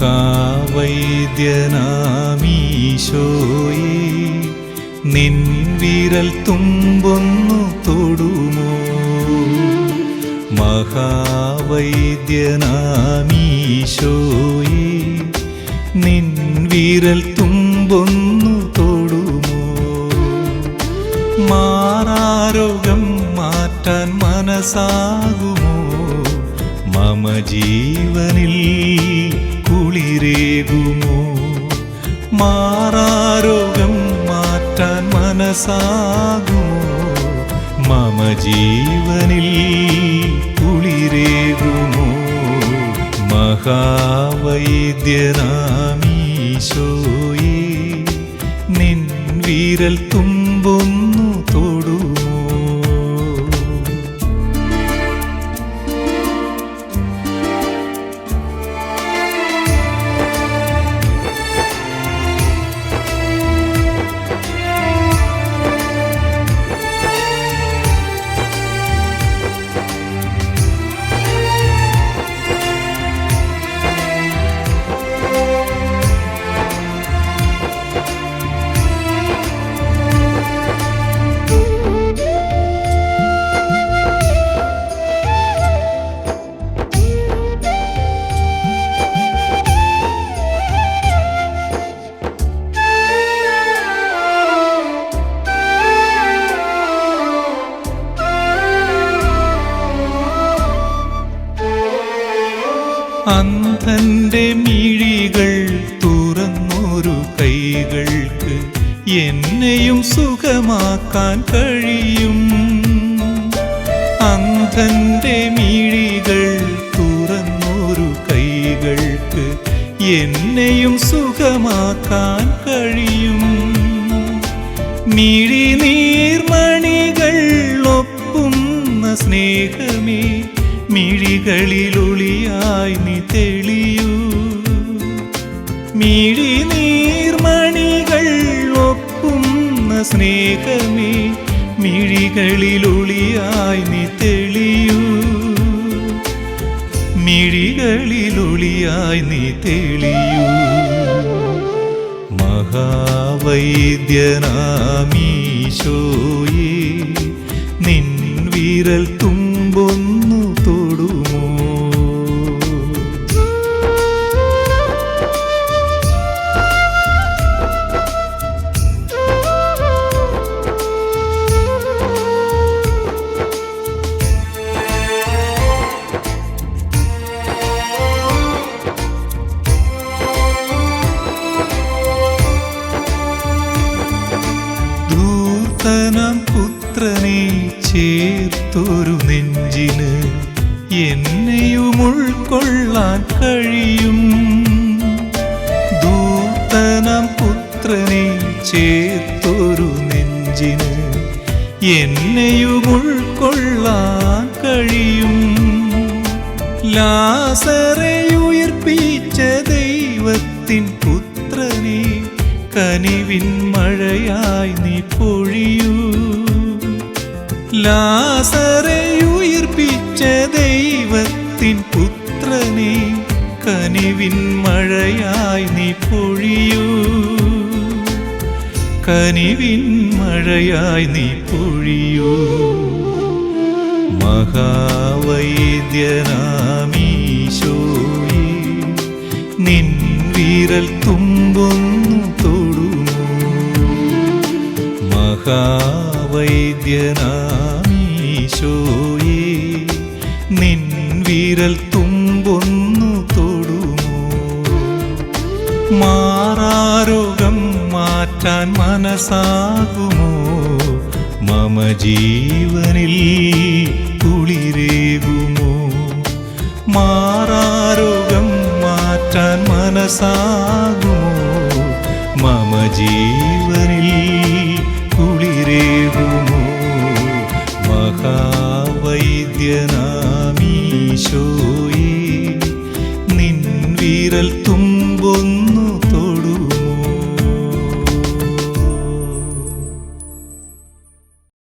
മഹാവൈദ്യനാമീശോയെ നിൻ വിരൽ തുമ്പൊന്നു തൊടുമോ? മഹാവൈദ്യനാമീശോയെ നിൻ വിരൽ തുമ്പൊന്നു തൊടുമോ? മാറാരോഗം മാറ്റാൻ മനസ്സാകുമോ? മമ ജീവനിൽ കുളിരേകുമോ? മാറാരോഗം മാറ്റാൻ മനസ്സാകുമോ? മമ ജീവനിൽ കുളിരേകുമോ? മഹാവൈദ്യനാമീശോയേ നിൻ വീരൽ തുമ്പൊന്നു അന്ധന്റെ മിഴികൾ തുറന്നൊരു കൈകൾക്ക് എന്നെയും സുഖമാക്കാൻ കഴിയും. അന്ധന്റെ മിഴികൾ തുറന്നൊരു കൈകൾക്ക് എന്നെയും സുഖമാക്കാൻ കഴിയും. മിഴി നീർമണികൾ ഒപ്പുന്ന സ്നേഹമേ മിഴികളിലൊളിയായി നീ തെളിയൂ. മിഴി നീർമണികൾ ഒപ്പുന്ന സ്നേഹമേ മിഴികളിലൊളിയായി നീ തെളിയൂ. മിഴികളിലൊളിയായി നീ തെളിയൂ. മഹാവൈദ്യനാമീശോയേ നിൻ വിരൽ തുമ്പൊന്നു ധൂർത്തനം പുത്രനെ ചേർത്തൊരു നെഞ്ചിന് എന്നെയും ഉൾക്കൊള്ളാൻ കഴിയും. ദൂത്തനം പുത്രനെ ചേർത്തൊരു നെഞ്ചിന് എന്നെയും ഉൾക്കൊള്ളാൻ കഴിയും. ലാസറെ കനിവിൻ മഴയായി നീ പൊഴിയൂ. ലാസറെ ഉയർപ്പിച്ച ദൈവത്തിൻ പുത്രനെ കനിവിൻ മഴയായി നീ പൊഴിയൂ. കനിവിൻ മഴയായി നീ പൊഴിയൂ. മഹാവൈദ്യനാമീശോയി നിൻ വിരൽ തുമ്പൊന്നു. മഹാവൈദ്യനാമീശോയേ നിൻ വിരൽ തുമ്പൊന്നു തൊടുമോ? മാറാരോഗം മാറ്റാൻ മനസ്സാകുമോ? മമ ജീവനിൽ കുളിരേകുമോ? മാറാരോഗം മാറ്റാൻ മനസ്സാകുമോ? മമ ജീവനിൽ കുളിരേകുമോ? മഹാവൈദ്യനാമീശോയേ നിൻ വിരൽ തുമ്പൊന്നു.